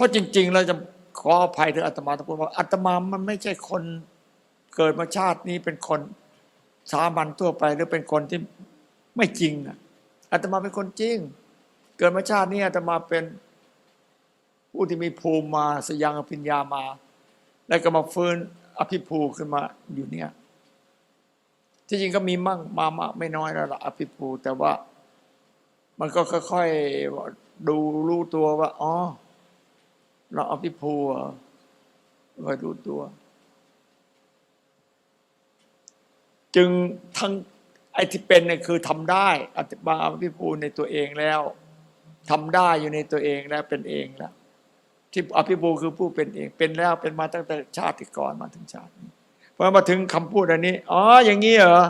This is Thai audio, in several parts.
ราะจริง ๆ เราจะขออภัยถึงอาตมาทุกคนว่าอาตมามันไม่ใช่คนเกิดมาชาตินี้เป็นคนสามัญทั่วไปหรือเป็นคนที่ไม่จริงอะอาตมาเป็นคนจริง เกิดมาชาตินี้อาตมาเป็นผู้ที่มีภูมิมาสยังอภิญญามา แล้วก็มาฟื้นอภิภูขึ้นมาอยู่เนี่ย ที่จริงก็มีมั่งมามากไม่น้อยแล้วล่ะอภิภูแต่ว่า มันก็ค่อยๆดูรู้ตัวว่าอ๋อ เราอภิภูเหรอค่อยรู้ตัว จึงทั้งไอ้ที่เป็นเนี่ยคือทำได้อธิบายอภิภูในตัวเองแล้วทำได้อยู่ในตัวเองแล้วเป็นเองแล้วที่อภิภูคือผู้เป็นเอง เป็นแล้วเป็นมาตั้งแต่ชาติก่อนมาถึงชาตินี้พอมาถึงคำพูดอันนี้อ๋ออย่างนี้เหรอ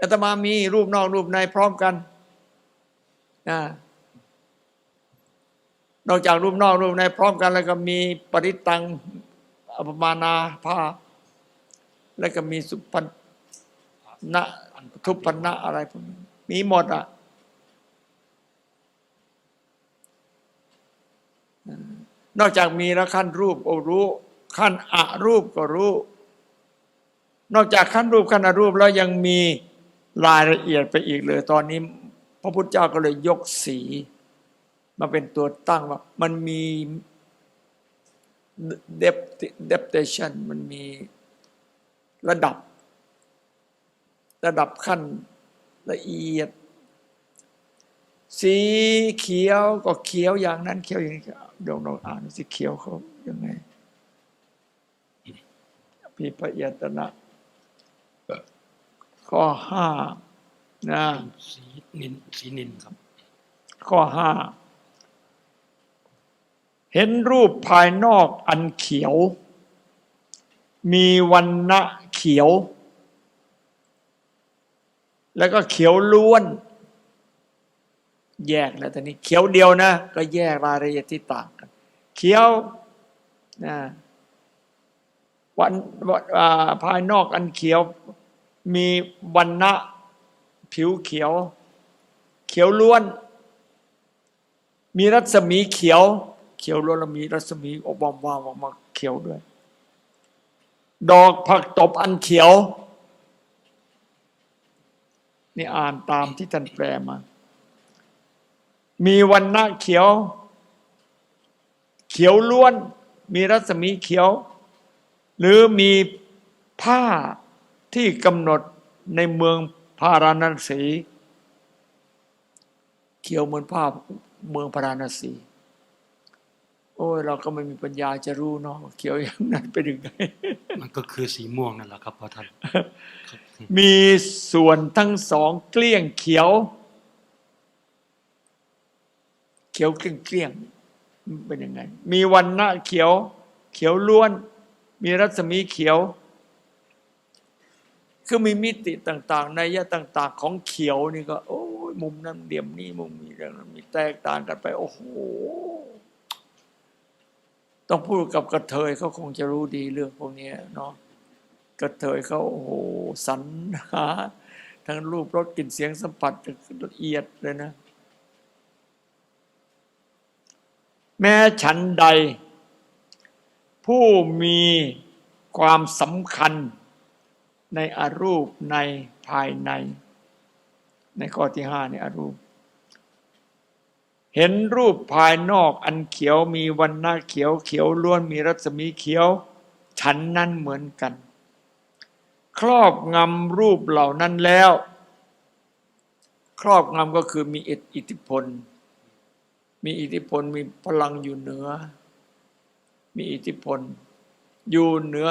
อาตมามีรูปนอกรูปในพร้อมกันนะ นอกจากรูปนอกรูปในพร้อมกัน แล้วก็มีปริตังอปมานาภาแล้วก็มีสุพันนะทุพพนะอะไรพวกนี้มีหมดอะนอกจากมีแล้วขั้นรูปก็รู้ ขั้นอรูปก็รู้ นอกจากขั้นรูปขั้นอรูปแล้วยังมีรายละเอียดไปอีกเลย ตอนนี้ พระพุทธเจ้าก็เลยยกสี มาเป็นตัวตั้งว่ามันมี depth depthation มันมีระดับ ระดับขั้นละเอียด สีเขียวก็เขียวอย่างนั้น เขียวอย่างนี้เดี๋ยวเราอ่านสีเขียวเขายังไงพิพยตนะ ข้อห้านะสีนินสีนินครับ ข้อห้า เห็นรูปภายนอกอันเขียว มีวันณะเขียว แล้วก็เขียวล้วน แยกแล้วตอนนี้เขียวเดียวนะ ก็แยกรายละเอียดที่ต่างกัน เขียวนะวันภายนอกอันเขียว มีวันณะผิวเขียว เขียวล้วน มีรัศมีเขียว ขียวล้วนมีรัศมีอบวามวามออกมาเขียวด้วย ดอกผักตบอันเขียว นี่อ่านตามที่ท่านแปลมา มีวันณะเขียว เขียวล้วน มีรัศมีเขียว หรือมีผ้าที่กำหนดในเมืองพาราณสี เขียวเหมือนผ้าเมืองพาราณสี โอ้ยเราก็ไม่มีปัญญาจะรู้เนาะว่าเขียวอย่างนั้นเป็นยังไงมันก็คือสีม่วงนั่นแหละครับพ่อท่านครับมีส่วนทั้งสองเกลี้ยงเขียว เขียวเกลี้ยงเกลี้ยงมันเป็นยังไง มีวันหน้าเขียว เขียวล้วน มีรัศมีเขียว คือมีมิติต่างๆในยะต่าง ๆ ของเขียวนี่ก็ โอ้ยมุมนั้นเดี่ยมนี้มุมนี้เรื่องนั้นมีแตกต่างกันไป โอ้โห ต้องพูดกับกระเทยเขาคงจะรู้ดีเรื่องพวกนี้เนาะกระเทยเขาโอ้โหสรรหาทั้งรูปรสกลิ่นเสียงสัมผัสละเอียดเลยนะ แม้ฉันใด ผู้มีความสำคัญในอรูปในภายใน ในข้อที่ห้าในอรูป เห็นรูปภายนอกอันเขียวมีวันหน้าเขียวเขียวล้วนมีรัศมีเขียว ฉันนั้นเหมือนกัน ครอบงำรูปเหล่านั้นแล้ว ครอบงำก็คือมีอิทธิพล มีอิทธิพลมีพลังอยู่เหนือ มีอิทธิพล อยู่เหนือ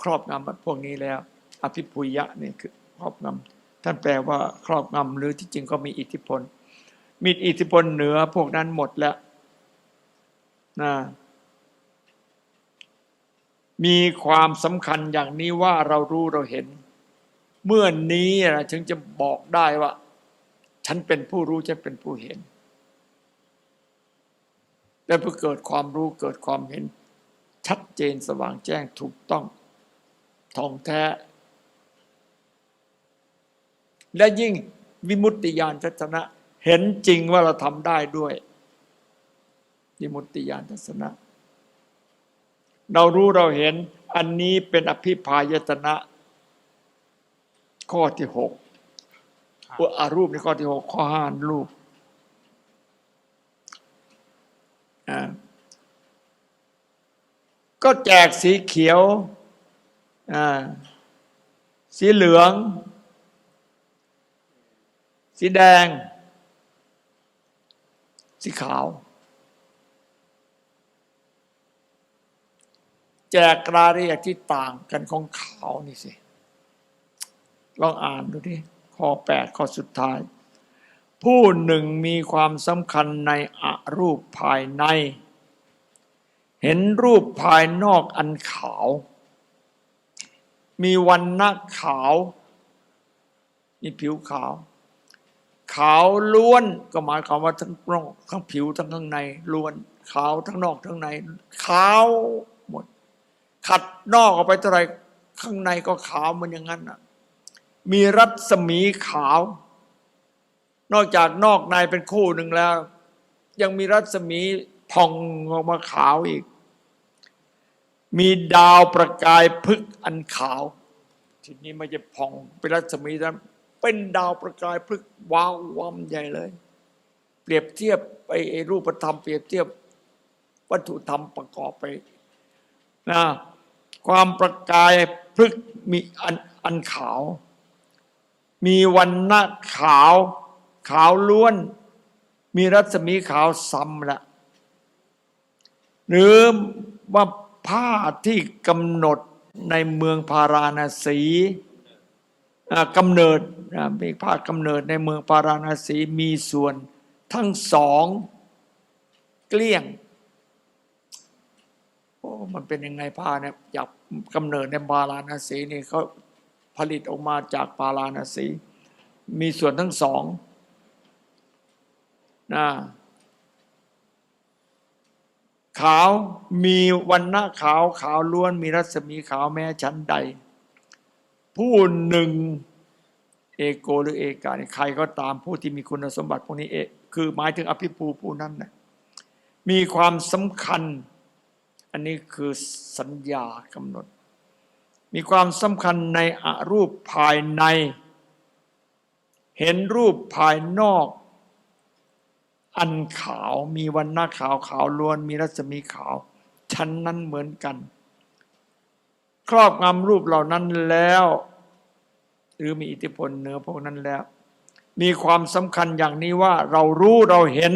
ครอบงำพวกนี้แล้ว อภิปุยะนี่คือครอบงำท่านแปลว่าครอบงำหรือที่จริงก็มีอิทธิพล มีอิทธิพลเหนือพวกนั้นหมดแล้วนะมีความสำคัญอย่างนี้ว่าเรารู้เราเห็น เมื่อนี้นะถึงจะบอกได้ว่า ฉันเป็นผู้รู้ฉันเป็นผู้เห็น และเพื่อเกิดความรู้เกิดความเห็น ชัดเจนสว่างแจ้งถูกต้องท่องแท้ และยิ่งวิมุตติญาณทัศนะ เห็นจริงว่าเราทำได้ด้วยวิมุตติญาณทัศนะ เรารู้เราเห็นอันนี้เป็นอภิพายตนะ ข้อที่หกอารูปในข้อที่หกข้อห้ารูปก็แจกสีเขียว สีเหลือง สีแดง สีขาว แจกรายละเอียดที่ต่างกันของขาวนี่สิ ลองอ่านดูดิข้อแปดข้อสุดท้าย ผู้หนึ่งมีความสำคัญในอรูปภายใน เห็นรูปภายนอกอันขาว มีวันณะขาว มีผิวขาว ขาวล้วนก็หมายความว่าทั้งนอกทั้งผิวทั้งข้างในล้วน ขาวทั้งนอกทั้งใน ขาวหมด ขัดนอกออกไปเท่าไรข้างในก็ขาวมันอย่างนั้นน่ะ มีรัศมีขาว นอกจากนอกในเป็นคู่หนึ่งแล้ว ยังมีรัศมีผ่องออกมาขาวอีก มีดาวประกายพึกอันขาว ทีนี้ไม่จะผ่องเป็นรัศมีนั้น เป็นดาวประกายพลึกว้าววัมใหญ่เลย เปรียบเทียบไปรูปธรรมเปรียบเทียบวัตถุธรรมประกอบไปนะความประกายพฤกมีอันอันขาว มีวันณะขาว ขาวล้วน มีรัศมีขาวซ้ำละหรือว่าผ้าที่กำหนดในเมืองพาราณสี กำเนิดมีผ้ากำเนิดในเมืองพาราณสีมีส่วนทั้งสองเกลี้ยงโอ้มันเป็นยังไงผ้าเนี่ยอยากกำเนิดในปาราณสีนี่เขาผลิตออกมาจากปาราณสี มีส่วนทั้งสองนะขาวมีวันณะขาวขาวล้วนมีรัศมีขาวแม้ชั้นใด ผู้หนึ่งเอโกหรือเอกาใครก็ตามผู้ที่มีคุณสมบัติพวกนี้เอคือหมายถึงอภิภูผู้นั้นนะมีความสำคัญ อันนี้คือสัญญากำหนด มีความสำคัญในอรูปภายใน เห็นรูปภายนอก อันขาวมีวันหน้าขาวขาวล้วนมีรัศมีขาว ชั้นนั้นเหมือนกัน ครอบงำรูปเหล่านั้นแล้ว หรือมีอิทธิพลเหนือพวกนั้นแล้ว มีความสำคัญอย่างนี้ว่าเรารู้เราเห็น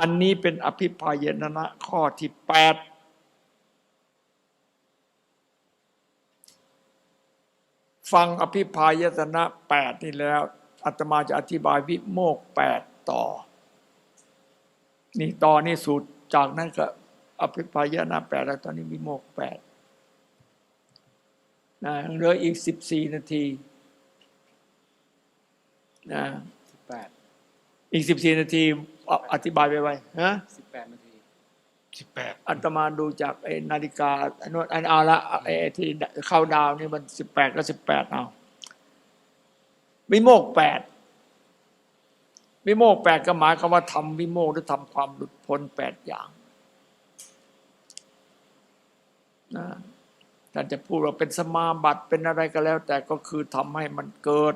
อันนี้เป็นอภิพายนนะข้อที่แปดฟังอภิพายตนะแปดนี่แล้วอาตมาจะอธิบายวิโมกแปดต่อ นี่ต่อนี่สูตรจากนั้นก็อภิพายนะแปดแล้วตอนนี้วิโมกแปด นะเหลืออีกสิบสี่นาทีนะสิบแปดอีกสิบสี่นาทีเอาอธิบายไปไว้ฮะสิบแปดนาทีสิบแปดอาตมาดูจากไอ้นาฬิกาอันนู้นอันเอาละไอ้ที่เข้าดาวนี่มันสิบแปดก็สิบแปดเอาวิโมกแปดวิโมกแปดก็หมายความว่าทำวิโมกหรือทำความหลุดพ้นแปดอย่างนะ ท่านจะพูดว่าเป็นสมาบัติเป็นอะไรก็แล้ว แต่ก็คือทำให้มันเกิด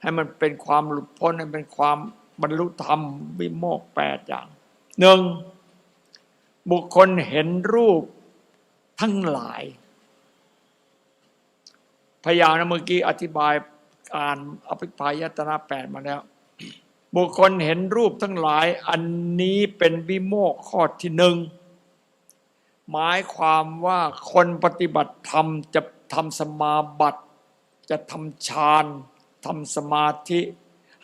ให้มันเป็นความหลุดพ้นให้เป็นความบรรลุธรรมวิโมกแปดอย่างหนึ่งบุคคลเห็นรูปทั้งหลาย พยายนะเมื่อกี้อธิบายอ่านอภิพายตนะแปดมาแล้ว บุคคลเห็นรูปทั้งหลาย อันนี้เป็นวิโมกข้อที่หนึ่ง หมายความว่าคนปฏิบัติธรรมจะทำสมาบัติ จะทำฌานทำสมาธิ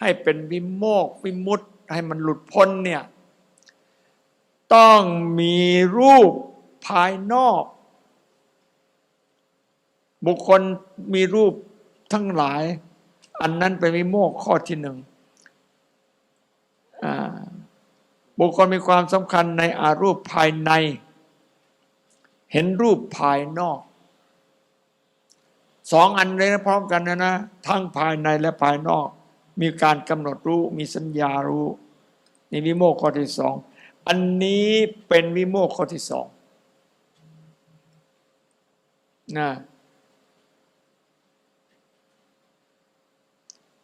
ให้เป็นวิโมกวิมุตให้มันหลุดพ้นเนี่ยต้องมีรูปภายนอก บุคคลมีรูปทั้งหลาย อันนั้นเป็นวิโมกข้อที่หนึ่งบุคคลมีความสำคัญในอารูปภายใน เห็นรูปภายนอก สองอันเลยนะพร้อมกันนะนะ ทั้งภายในและภายนอก มีการกำหนดรู้ มีสัญญารู้นี่วิโมกข้อที่สอง อันนี้เป็นวิโมกข์ข้อที่สองนะ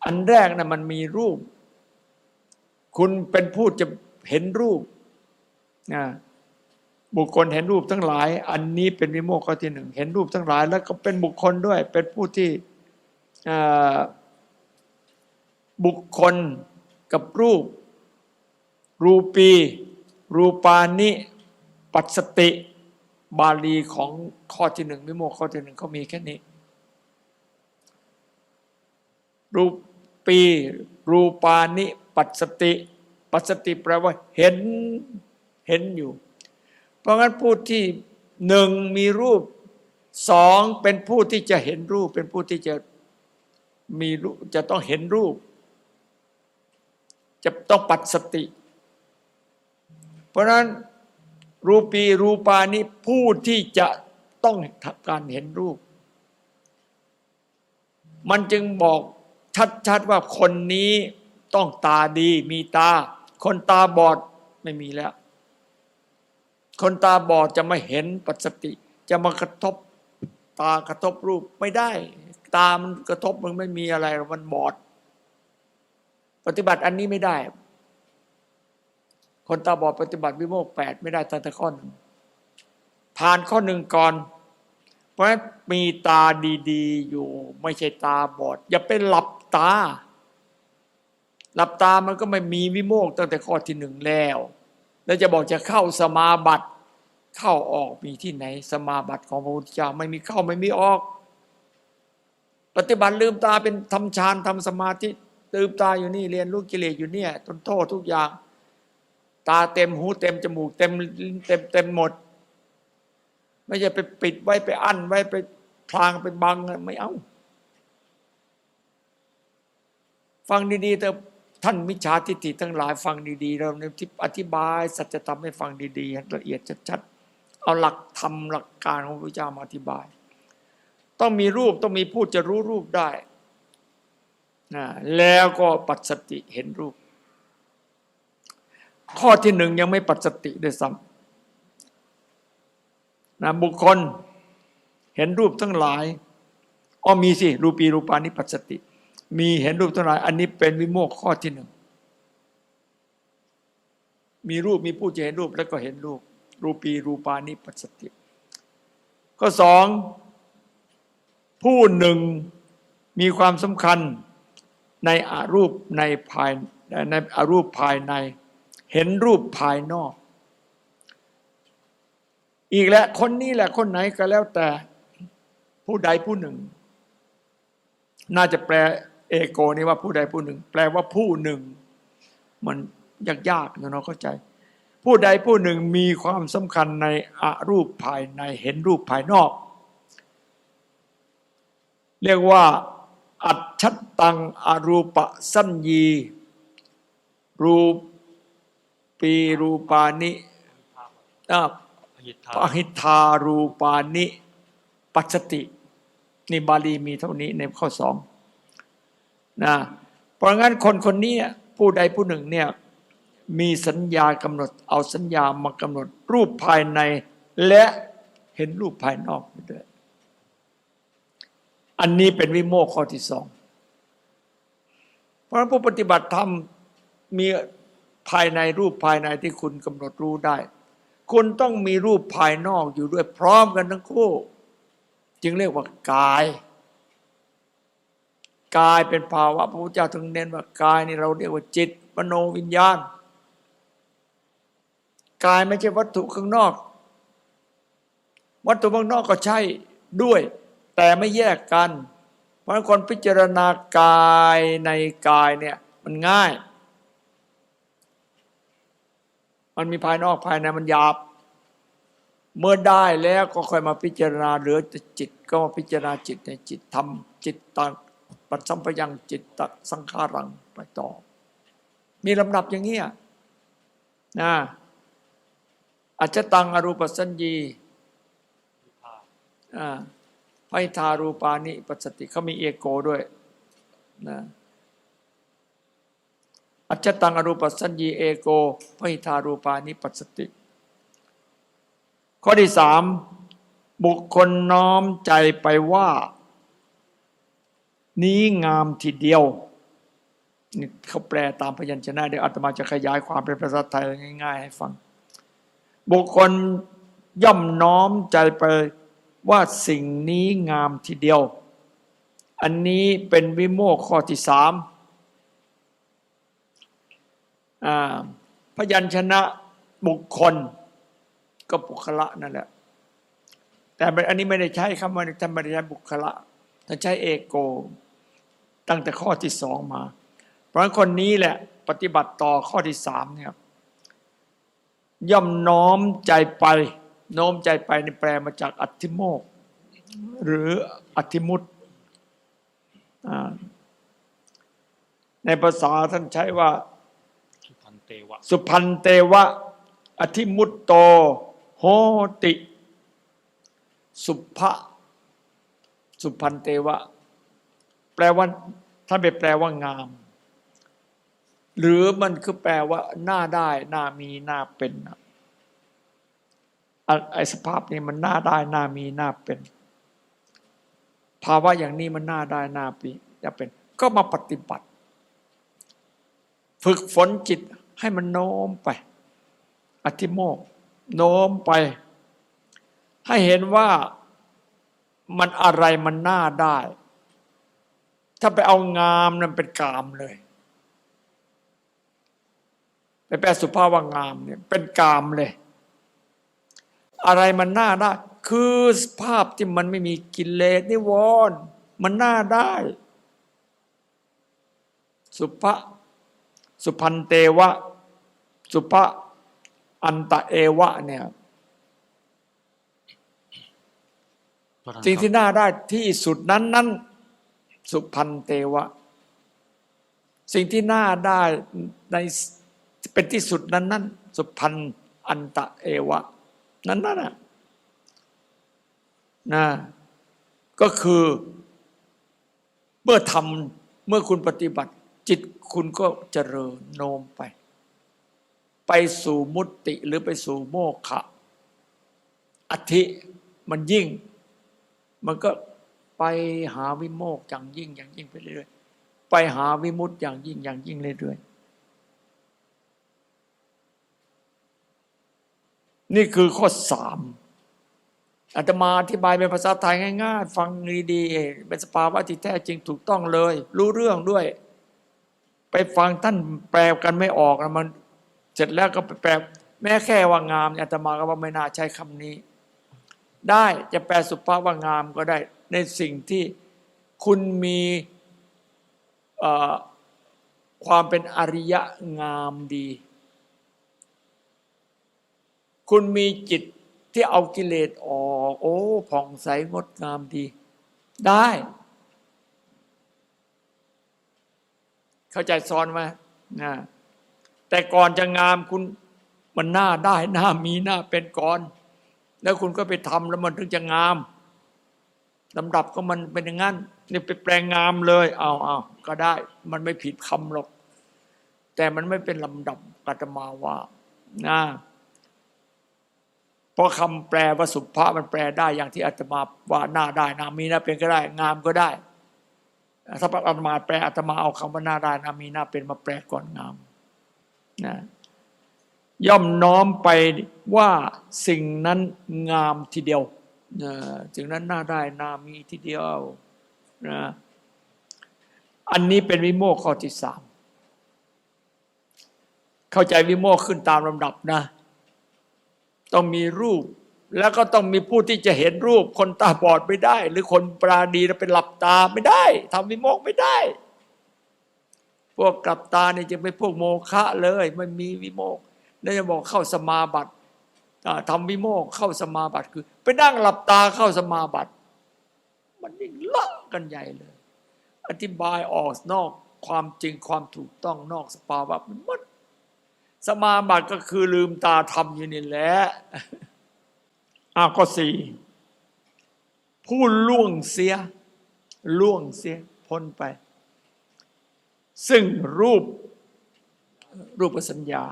อันแรกนะมันมีรูป คุณเป็นผู้จะเห็นรูปนะ บุคคลเห็นรูปทั้งหลาย อันนี้เป็นวิโมกข้อที่หนึ่งเห็นรูปทั้งหลาย แล้วก็เป็นบุคคลด้วย เป็นผู้ที่บุคคลกับรูป รูปี รูปานิ ปัสสติ บาลีของข้อที่หนึ่งวิโมกข้อที่หนึ่งเขามีแค่นี้ รูปี รูปานิ ปัสสติ ปัสสติแปลว่าเห็นเห็นอยู่ เพราะงั้นผู้ที่หนึ่งมีรูปสองเป็นผู้ที่จะเห็นรูป เป็นผู้ที่จะมีรูปจะต้องเห็นรูป จะต้องปัดสติ เพราะฉะนั้นรูปีรูปานี้ผู้ที่จะต้องทำการเห็นรูป มันจึงบอกชัดๆว่าคนนี้ต้องตาดีมีตา คนตาบอดไม่มีแล้ว คนตาบอดจะม่เห็นปัจสติ จะมากระทบตากระทบรูปไม่ได้ ตามันกระทบมันไม่มีอะไรมันบอด ปฏิบัติอันนี้ไม่ได้ คนตาบอดปฏิบัติวิโมกขแปดไม่ได้ตั้งแต่ข้อหนึ่งผ่านข้อหนึ่งก่อน เพราะมีตาดีๆ อยู่ ไม่ใช่ตาบอด อย่าไปหลับตา หลับตามันก็ไม่มีวิโมกตั้งแต่ข้อที่หนึ่งแล้ว แล้วจะบอกจะเข้าสมาบัติ เข้าออกมีที่ไหน สมาบัติของพระพุทธเจ้าไม่มีเข้าไม่มีออก ปฏิบัติลืมตาเป็นทำฌานทำสมาธิลืมตาอยู่นี่เรียนรู้กิเลสอยู่เนี่ยทนโทษทุกอย่าง ตาเต็มหูเต็มจมูกเต็มเต็มเต็มหมด ไม่ใช่ไปปิดไว้ไปอั้นไว้ไปพลางไปบังไม่เอาฟังดีๆแต่ท่านมิจฉาทิฏฐิทั้งหลายฟังดีๆเราในที่อธิบาย สัจธรรมให้ฟังดีๆละเอียดชัดๆ เอาหลักธรรมหลักการของพระพุทธเจ้ามาอธิบาย ต้องมีรูปต้องมีผู้จะรู้รูปได้นะแล้วก็ปัจสติเห็นรูป ข้อที่หนึ่งยังไม่ปัจสติด้วยซ้ำนะบุคคลเห็นรูปทั้งหลายอ้อมีสิ รูปีรูปานิปัจสติ มีเห็นรูปทั้งหลาย อันนี้เป็นวิโมกข์ข้อที่หนึ่ง มีรูปมีผู้จะเห็นรูปแล้วก็เห็นรูป รูปีรูปานิปัสสติข้อสองผู้หนึ่งมีความสำคัญในอารูปในภายในอารูปภายใน เห็นรูปภายนอก อีกแล้วคนนี้แหละคนไหนก็แล้วแต่ผู้ใดผู้หนึ่ง น่าจะแปลเอโกนี่ว่าผู้ใดผู้หนึ่ง แปลว่าผู้หนึ่ง มันยากๆนะเนาะเข้าใจ ผู้ใดผู้หนึ่งมีความสำคัญในอารูปภายในเห็นรูปภายนอก เรียกว่า อัจฉตังอรูปสัญญี รูปีรูปานิอ่าพยิทธาปหิทธารูปานิ ปัจจติ นี่บาลีมีเท่านี้ในข้อสองนะเพราะงั้นคนคนนี้ผู้ใดผู้หนึ่งเนี่ย มีสัญญากำหนด เอาสัญญามากำหนด รูปภายใน และเห็นรูปภายนอกไปด้วยอันนี้เป็นวิโมกข้อที่สอง เพราะผู้ปฏิบัติธรรมมีภายในรูปภายในที่คุณกำหนดรู้ได้ คุณต้องมีรูปภายนอกอยู่ด้วยพร้อมกันทั้งคู่ จึงเรียกว่ากาย กายเป็นภาวะพระพุทธเจ้าถึงเน้นว่ากายนี่เราเรียกว่าจิตมโนวิญญาณ กายไม่ใช่วัตถุข้างนอก วัตถุข้างนอกก็ใช่ด้วย แต่ไม่แยกกัน เพราะฉะนั้นคนพิจารณากายในกายเนี่ยมันง่าย มันมีภายนอกภายในมันหยาบ เมื่อได้แล้วก็ค่อยมาพิจารณาเหลือแต่จิต ก็มาพิจารณาจิตในจิตทำจิตตังปัจสัมปยังจิตตสังขารังไปต่อ มีลำดับอย่างเงี้ยนะ อาจจะตังอรูปสัญญีอ่าไพทารูปานิปัสสติเขามีเอโกด้วยนะอัจจตังอรูปสัญญีเอโกพทารูปานิปัสสติ ข้อที่สามบุคคลน้อมใจไปว่า นี้งามทีเดียวนี่เขาแปลตามพยัญชนะเดี๋ยวอาตมาจะขยายความเป็นภาษาไทยง่ายๆให้ฟัง บุคคลย่อมน้อมใจไปว่าสิ่งนี้งามทีเดียว อันนี้เป็นวิโมกข์ข้อที่สามพยัญชนะบุคคลก็บุคละนั่นแหละ แต่อันนี้ไม่ได้ใช้คำว่าท่านไม่ได้ใช้บุคละท่านใช้เอโก ตั้งแต่ข้อที่สองมา เพราะงั้นคนนี้แหละ ปฏิบัติต่อข้อที่สามเนี่ย ย่อมน้อมใจไป โน้มใจไปในแปลมาจากอัติโมกข์หรืออัติมุตอ่าในภาษาท่านใช้ว่า สุพันเตวะสุพันเตวะ อธิมุตโต โหติ สุภะสุพันเตวะ แปลว่าท่านไปแปลว่างาม หรือมันคือแปลว่าหน้าได้หน้ามีหน้าเป็นไอ้สภาพนี้มันหน้าได้หน้ามีหน้าเป็น ภาวะอย่างนี้มันหน้าได้หน้าปีจะเป็น ก็มาปฏิบัติ ฝึกฝนจิตให้มันโน้มไป อธิโมกโน้มไป ให้เห็นว่ามันอะไรมันน่าได้ ถ้าไปเอางามนั้นเป็นกามเลย แปลสุภาพว่างามเนี่ยเป็นกามเลย อะไรมันน่าได้ คือภาพที่มันไม่มีกิเลสนิวรณ์มันน่าได้ สุภะสุพันเตวะ สุภะอันตะเอวะเนี่ยพระท่านสิ่งคที่รับน่าได้ที่สุดนั้นนั้นสุพันเตวะ สิ่งที่น่าได้ใน เป็นที่สุดนั้นนั้นสุพันอันตะเอวะ นั้นนั่นน่ะนะก็คือเมื่อทำเมื่อคุณปฏิบัติ จิตคุณก็เจริญโน้มไป ไปสู่มุตติหรือไปสู่โมฆะอธิมันยิ่ง มันก็ไปหาวิโมกอย่างยิ่งอย่างยิ่งไปเรื่อยๆไปหาวิมุตติอย่างยิ่งอย่างยิ่งเรื่อยๆ นี่คือข้อสามอาตมาอธิบายเป็นภาษาไทยง่ายๆ ฟังดีๆเป็นสภาวะที่แท้จริงถูกต้องเลย รู้เรื่องด้วย ไปฟังท่านแปลกันไม่ออกนะมัน เสร็จแล้วก็ไปแปลแม้แค่ว่างามนี่อาตมาก็ว่าไม่น่าใช้คำนี้ ได้จะแปลสุภาพว่างามก็ได้ ในสิ่งที่คุณมีความเป็นอริยะงามดี คุณมีจิตที่เอากิเลสออกโอ้ผ่องใสงดงามดี ได้ เข้าใจซ้อนไหมนะแต่ก่อนจะงามคุณมันหน้าได้หน้ามีหน้าเป็นก่อน แล้วคุณก็ไปทำแล้วมันถึงจะงามลำดับก็มันเป็นอย่างนั้นนี่ไปแปลงงามเลย เอาเอาก็ได้ มันไม่ผิดคำหรอก แต่มันไม่เป็นลำดับกัตมาว่านะ เพราะคำแปลว่าสุภาพมันแปลได้อย่างที่อาตมาว่าหน้าได้นามีหน้าเป็นก็ได้ งามก็ได้ ถ้าอาตมาแปลอาตมาเอาคำว่าหน้าได้นามีหน้าเป็นมาแปลก่อนงามนะย่อมน้อมไปว่าสิ่งนั้นงามทีเดียวนะสิ่งนั้นน่าได้น่ามีทีเดียวนะอันนี้เป็นวิโมกข้อที่สามเข้าใจวิโมกขึ้นตามลำดับนะ ต้องมีรูป แล้วก็ต้องมีผู้ที่จะเห็นรูป คนตาบอดไม่ได้ หรือคนปราดีเป็นหลับตาไม่ได้ทำวิโมกไม่ได้ พวกกลับตาเนี่ยจะเป็นพวกโมฆะเลยไม่มีวิโมกข์แล้วจะบอกเข้าสมาบัติอ่าทำวิโมกเข้าสมาบัติคือ ไปนั่งหลับตาเข้าสมาบัติ มันยิ่งละกันใหญ่เลย อธิบายออกนอกความจริงความถูกต้องนอกสภาวะมันหมด สมาบัติก็คือลืมตาทำอยู่นี่แหละอ้าวก็สี่ผู้ล่วงเสีย ล่วงเสียพ้นไป ซึ่งรูปรูปสัญญา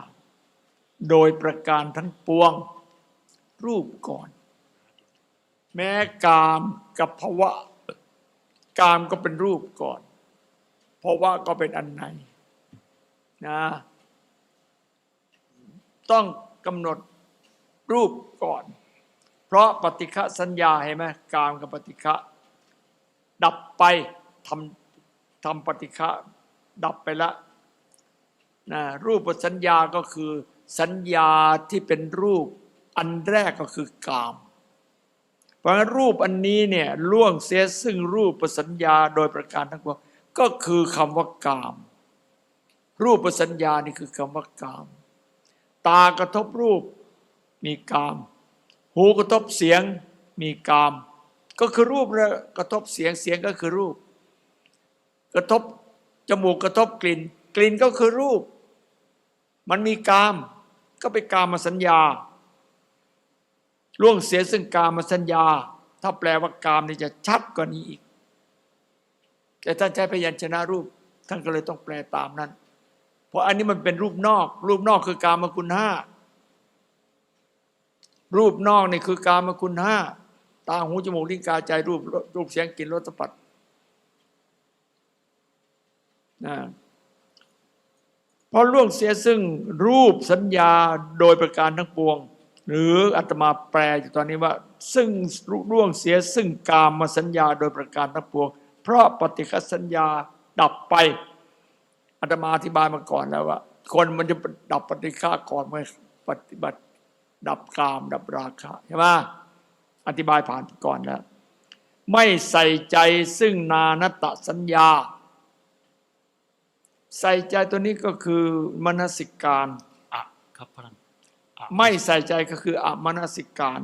โดยประการทั้งปวง รูปก่อน แม้กามกับภาวะ กามก็เป็นรูปก่อนเพราะว่าก็เป็นอันไหนนะ ต้องกำหนดรูปก่อน เพราะปฏิฆะสัญญาเห็นไหมกามกับปฏิฆะดับไปทำทำปฏิฆะดับไปล้วนะรูปสัญญาก็คือสัญญาที่เป็นรูปอันแรกก็คือกาม เพราะฉะนั้นรูปอันนี้เนี่ยล่วงเสียซึ่งรูปสัญญาโดยประการทั้งปวงก็คือคำว่ากาม รูปสัญญานี่คือคำว่ากาม ตากระทบรูปมีกาม หูกระทบเสียงมีกาม ก็คือรูปกระทบเสียงเสียงก็คือรูป กระทบจมูกกระทบกลิ่น กลิ่นก็คือรูป มันมีกาม ก็ไปกามมาสัญญาล่วงเสียซึ่งกามสัญญา ถ้าแปลว่ากามนี่จะชัดกว่านี้อีก แต่ท่านใช้พยัญชนะรูป ท่านก็เลยต้องแปลตามนั้น เพราะอันนี้มันเป็นรูปนอก รูปนอกคือกามคุณห้ารูปนอกนี่คือกามคุณห้าตาหูจมูกลิ้นกายใจรูปรูปเสียงกลิ่นรสสัมผัสนะเพราะล่วงเสียซึ่งรูปสัญญาโดยประการทั้งปวง หรืออาตมาแปลอยู่ตอนนี้ว่า ซึ่งล่วงเสียซึ่งกามมาสัญญาโดยประการทั้งปวง เพราะปฏิฆสัญญาดับไป อาตมาอธิบายมาก่อนแล้วว่า คนมันจะดับปฏิฆาก่อนเมื่อปฏิบัติ ดับกาม ดับราคะใช่ไหมอธิบายผ่านก่อนแล้วไม่ใส่ใจซึ่งนานตสัญญา ใส่ใจตัวนี้ก็คือมนสิการอะครับพระท่านอะไม่ใส่ใจก็คืออมนสิการ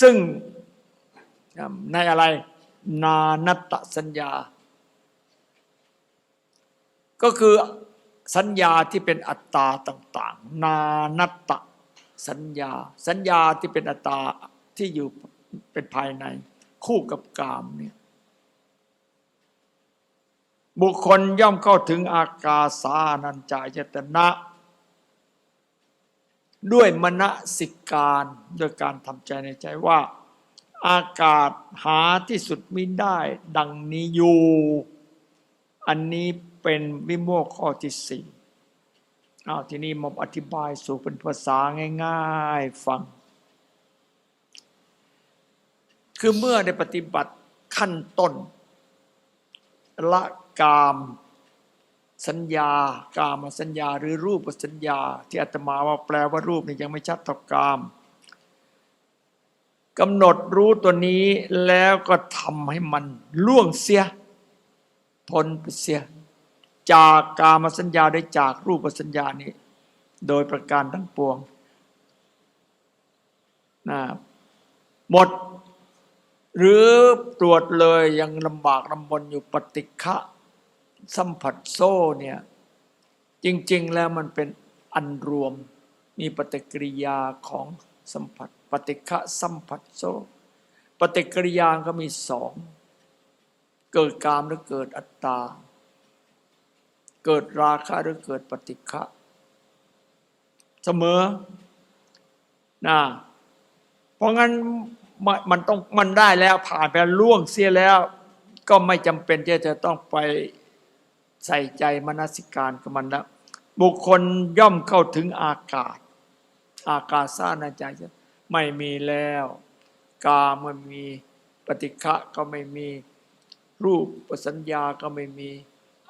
ซึ่งในอะไรนานตสัญญา ก็คือสัญญาที่เป็นอัตตาต่าง ๆ นานัตตสัญญา สัญญาที่เป็นอัตตาที่อยู่เป็นภายใน คู่กับกามเนี่ยบุคคลย่อมเข้าถึงอากาสานัญจายตนะ ด้วยมณสิการด้วยการทำใจในใจว่า อากาศหาที่สุดม่ได้ ดังนี้อยู่ อันนี้ เป็นวิโมกข้อที่สี่เอาทีนี้มาอธิบายสู่เป็นภาษาง่ายๆฟัง คือเมื่อได้ปฏิบัติขั้นต้น ละกามสัญญา กามสัญญาหรือรูปสัญญา ที่อาตมาว่าแปลว่ารูปนี่ยังไม่ชัดเท่ากามกำหนดรู้ตัวนี้แล้วก็ทำให้มันล่วงเสียพ้นไปเสีย จากกามสัญญาได้จากรูปสัญญานี้ โดยประการทั้งปวงนะหมด หรือตรวจเลยยังลำบากลำบนอยู่ปฏิฆะสัมผัสโซ่เนี่ยจริง ๆ แล้วมันเป็นอันรวมมีปฏิกิริยาของสัมผัส ปฏิฆะสัมผัสโซ่ปฏิกิริยาก็มีสอง เกิดกามหรือเกิดอัตตา เกิดราคะหรือเกิดปฏิฆะเสมอนะเพราะงั้นมันมันต้องมันได้แล้วผ่านไปล่วงเสียแล้ว ก็ไม่จำเป็นที่จะต้องไปใส่ใจมนสิการกับมันแล้วบุคคลย่อมเข้าถึงอากาศ อากาศซ่านาใจจะไม่มีแล้ว กาไม่มีปฏิฆะก็ไม่มีรูปสัญญาก็ไม่มี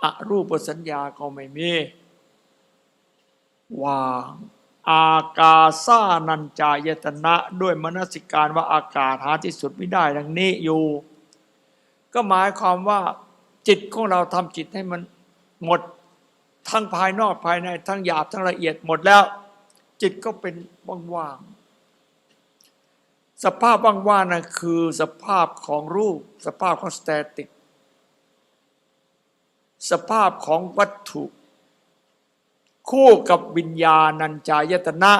อรูปสัญญาก็ไม่มีว่างอากาซานัญจายตนะด้วยมนสิการว่าอากาศหาที่สุดไม่ได้ดังนี้อยู่ ก็หมายความว่าจิตของเราทำจิตให้มันหมดทั้งภายนอกภายในทั้งหยาบทั้งละเอียดหมดแล้ว จิตก็เป็นว่างๆสภาพว่างๆนั่นคือสภาพของรูป สภาพของสแตติก สภาพของวัตถุ คู่กับวิญญาณัญจายตนะ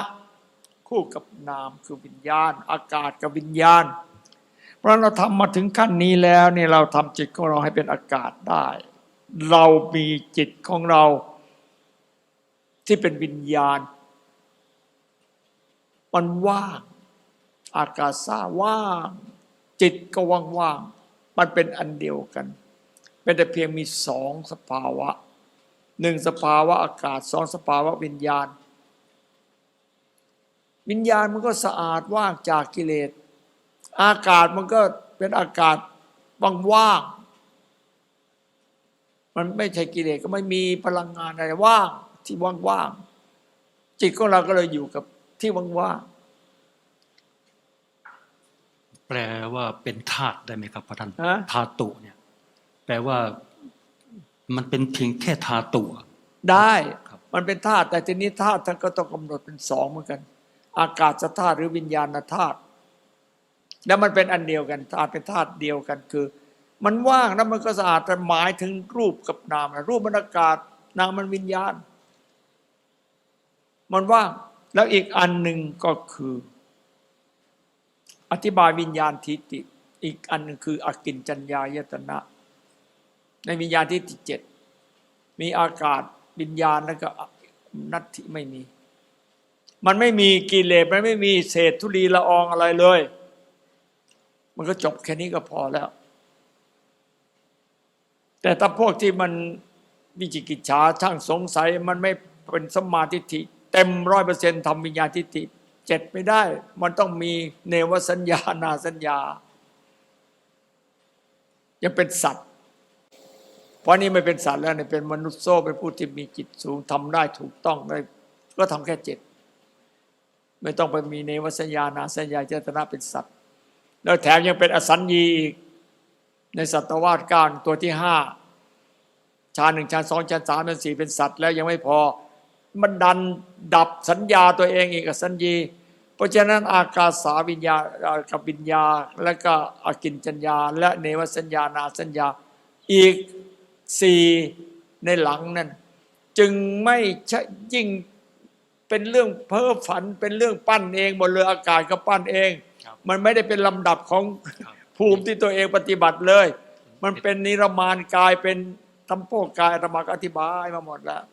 คู่กับนามคือวิญญาณ อากาศกับวิญญาณ เพราะเราทำมาถึงขั้นนี้แล้วเนี่ยเราทำจิตของเราให้เป็นอากาศได้ เรามีจิตของเราที่เป็นวิญญาณ มันว่าง อากาศซ่าว่าง จิตก็ว่างๆมันเป็นอันเดียวกัน เป็นแต่เพียงมีสองสภาวะหนึ่งสภาวะอากาศสองสภาวะวิญญาณ วิญญาณมันก็สะอาดว่างจากกิเลส อากาศมันก็เป็นอากาศว่างๆมันไม่ใช่กิเลสก็ไม่มีพลังงานอะไรว่างที่ว่างๆจิตของเราก็เลยอยู่กับที่ว่างแปลว่าเป็นธาตุได้ไหมครับพระท่านๆฮะธาตุเนี่ย แปลว่ามันเป็นเพียงแค่ธาตุได้ครับมันเป็นธาตุแต่ทีนี้ธาตุท่านก็ต้องกำหนดเป็นสองเหมือนกัน อากาศธาตุหรือวิญญาณธาตุแล้วมันเป็นอันเดียวกันธาตุเป็นธาตุเดียวกันคือ มันว่างแล้วมันก็สะอาดแต่หมายถึงรูปกับนามนะรูปมันอากาศนามมันวิญญาณ มันว่างแล้วอีกอันหนึ่งก็คือ อธิบายวิญญาณทิฏฐิอีกอันหนึ่งคืออากินจัญญายตนะ ในวิญญาณทิฏฐิเจ็ดมีอากาศวิญญาณแล้วก็นัตถิไม่มี มันไม่มีกิเลสมันไม่มีเศษธุลีละอองอะไรเลย มันก็จบแค่นี้ก็พอแล้ว แต่ถ้าพวกที่มันวิจิกิจฉาช่างสงสัยมันไม่เป็นสมาทิฏฐิเต็มร้อยเปอร์เซ็นต์ทำวิญญาณทิฏฐิเจ็ดไม่ได้ มันต้องมีเนวสัญญานาสัญญา ยังเป็นสัตว์ เพราะนี่ไม่เป็นสัตว์แล้วเนี่ยเป็นมนุษย์โซ่เป็นผู้ที่มีจิตสูงทำได้ถูกต้องได้ก็ทำแค่เจ็ดไม่ต้องไปมีเนวสัญญานาสัญญาเจตนาเป็นสัตว์ แล้วแถมยังเป็นอสัญญีอีกในสัตวาสการตัวที่ห้าชาหนึ่งชาสองชาสามชาสี่เป็นสัตว์ แล้วยังไม่พอมันดันดับสัญญาตัวเองอีกอสัญญีเพราะฉะนั้นอากาสาวิญญากับวิญญา และก็อากินจัญญา และเนวสัญญานาสัญญาอีก สี่ในหลังนั้น จึงไม่ใช่ยิ่งเป็นเรื่องเพ้อฝันเป็นเรื่องปั้นเองหมดเลยอากาศก็ปั้นเองครับมันไม่ได้เป็นลำดับของครับภูมิที่ตัวเองปฏิบัติเลย มันเป็นนิรมานกายเป็นทำโพกกายอาตมาก็อธิบายมาหมดแล้ว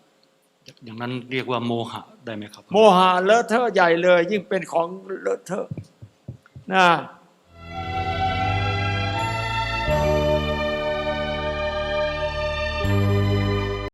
อย่างนั้นเรียกว่าโมหะได้ไหมครับ โมหะเลอะเทอะใหญ่เลย ยิ่งเป็นของเลอะเทอะนะ